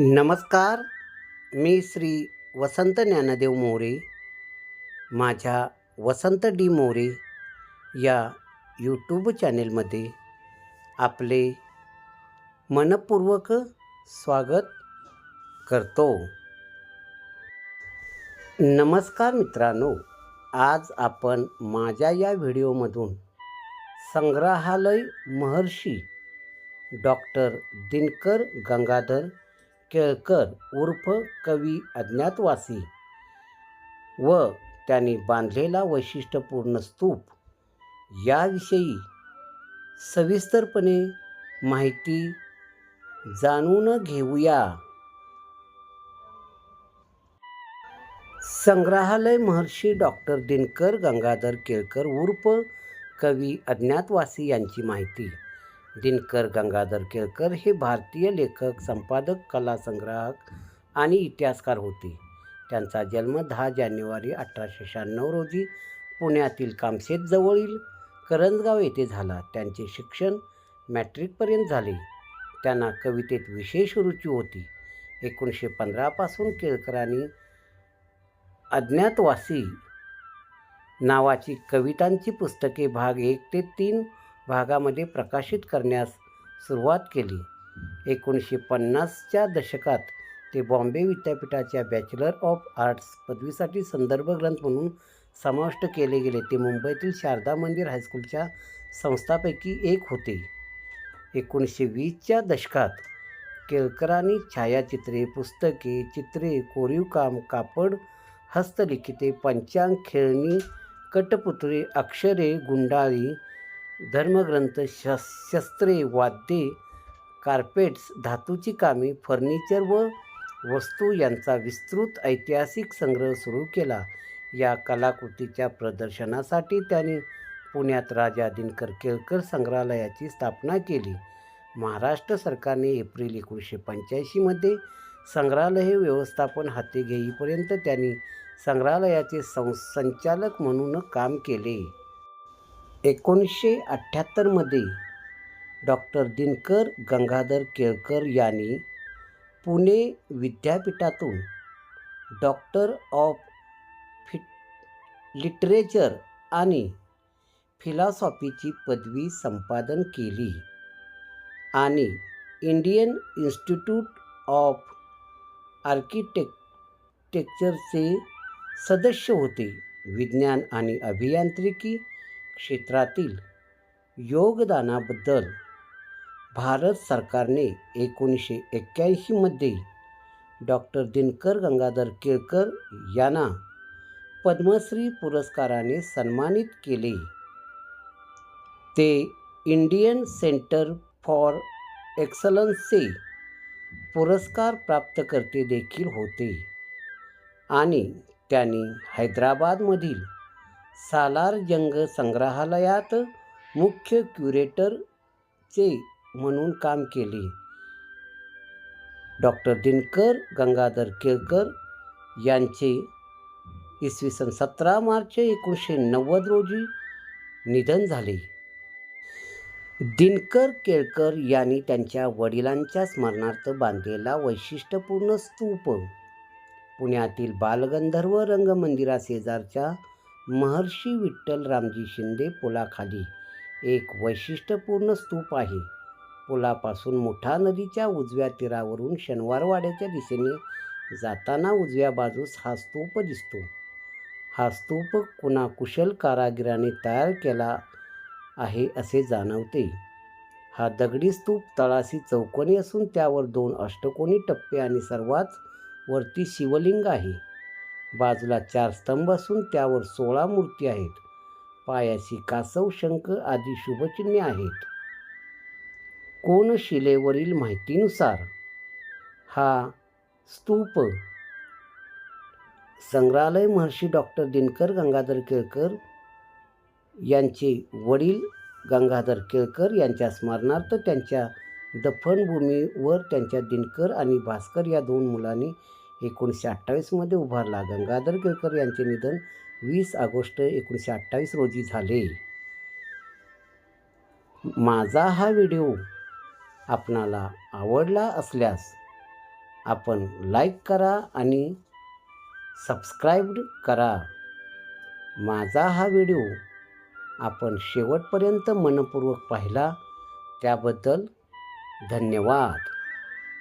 नमस्कार मी श्री वसंत ज्ञानदेव मोरे माझ्या वसंत डी मोरे या यूट्यूब चॅनेलमध्ये आपले मनपूर्वक स्वागत करतो. नमस्कार मित्रांनो आज आपण माझ्या या व्हिडिओमधून संग्रहालय महर्षी डॉक्टर दिनकर गंगाधर केळकर उर्फ कवी अज्ञातवासी व त्यांनी बांधलेला वैशिष्ट्यपूर्ण स्तूप. याविषयी सविस्तरपणे माहिती जाणून घेऊया. संग्रहालय महर्षी डॉक्टर दिनकर गंगाधर केळकर उर्फ कवी अज्ञातवासी यांची माहिती. दिनकर गंगाधर केळकर हे भारतीय लेखक संपादक कला संग्राहक आणि इतिहासकार होते. त्यांचा जन्म दहा जानेवारी अठराशे शहाण्णव रोजी पुण्यातील कामशेतजवळील करंजगाव येथे झाला. त्यांचे शिक्षण मॅट्रिकपर्यंत झाले. त्यांना कवितेत विशेष रुची होती. एकोणीसशे पंधरापासून केळकरांनी अज्ञातवासी नावाची कवितांची पुस्तके भाग एक ते तीन भागामध्ये प्रकाशित करण्यास सुरुवात केली. एकोणीसशे पन्नासच्या दशकात ते बॉम्बे विद्यापीठाच्या बॅचलर ऑफ आर्ट्स पदवीसाठी संदर्भ ग्रंथ म्हणून समाविष्ट केले गेले. ते मुंबईतील शारदा मंदिर हायस्कूलच्या संस्थापैकी एक होते. एकोणीसशे वीसच्या दशकात केळकरांनी छायाचित्रे पुस्तके चित्रे कोरीवकाम कापड हस्तलिखिते पंचांग खेळणी कटपुतळे अक्षरे गुंडाळी धर्मग्रंथ शस शस्त्रे वाद्ये कार्पेट्स धातूची कामे फर्निचर व वस्तू यांचा विस्तृत ऐतिहासिक संग्रह सुरू केला. या कलाकृतीच्या प्रदर्शनासाठी त्याने पुण्यात राजा दिनकर केळकर संग्रहालयाची स्थापना केली. महाराष्ट्र सरकारने एप्रिल एकोणीसशे पंच्याऐंशीमध्ये संग्रहालय व्यवस्थापन हाती घेईपर्यंत त्यांनी संग्रहालयाचे सं संचालक म्हणून काम केले. एकोणीसशे अठ्ठ्याहत्तरमध्ये डॉक्टर दिनकर गंगाधर केळकर यांनी पुणे विद्यापीठातून डॉक्टर ऑफ फि लिटरेचर आणि फिलॉसॉफीची पदवी संपादन केली आणि इंडियन इन्स्टिट्यूट ऑफ आर्किटेक्टेक्चरचे सदस्य होते. विज्ञान आणि अभियांत्रिकी क्षेत्रातील योगदानाबद्दल भारत सरकारने एकोणीसशे एक्क्याऐंशीमध्ये डॉक्टर दिनकर गंगाधर केळकर यांना पद्मश्री पुरस्काराने सन्मानित केले. ते इंडियन सेंटर फॉर एक्सलन्सचे पुरस्कार प्राप्तकर्ते देखील होते आणि त्यांनी हैदराबादमधील सालार जंग संग्रहालयात मुख्य क्युरेटरचे म्हणून काम केले. डॉक्टर दिनकर गंगाधर केळकर यांचे इसवी सन सतरा मार्च एकोणीसशे नव्वद रोजी निधन झाले. दिनकर केळकर यांनी त्यांच्या वडिलांच्या स्मरणार्थ बांधलेला वैशिष्ट्यपूर्ण स्तूप पुण्यातील बालगंधर्व रंगमंदिराशेजारच्या महर्षी विठ्ठल रामजी शिंदे पुलाखाली एक वैशिष्ट्यपूर्ण स्तूप आहे. पुलापासून मुठा नदीच्या उजव्या तीरावरून शनिवारवाड्याच्या दिशेने जाताना उजव्या बाजूस हा स्तूप दिसतो. हा स्तूप कुणा कुशल कारागिराने तयार केला आहे असे जाणवते. हा दगडी स्तूप तळाशी चौकोनी असून त्यावर दोन अष्टकोनी टप्पे आणि सर्वात वरती शिवलिंग आहे. बाजूला चार स्तंभ असून त्यावर सोळा मूर्ती आहेत. पायाशी कासव शंख आदी शुभचिन्हे आहेत. कोनशिलेवरील माहितीनुसार? हा स्तूप. संग्रहालय महर्षी डॉक्टर दिनकर गंगाधर केळकर यांचे वडील गंगाधर केळकर यांच्या स्मरणार्थ त्यांच्या दफनभूमीवर त्यांच्या दिनकर आणि भास्कर या दोन मुलांनी एकोणीसशे अठ्ठावीसमध्ये उभारला. गंगाधर केळकर यांचे निधन वीस ऑगस्ट एकोणीसशे अठ्ठावीस रोजी झाले. माझा हा व्हिडिओ आपणाला आवडला असल्यास आपण लाईक करा आणि सबस्क्राईब करा. माझा हा व्हिडिओ आपण शेवटपर्यंत मनपूर्वक पाहिला त्याबद्दल धन्यवाद.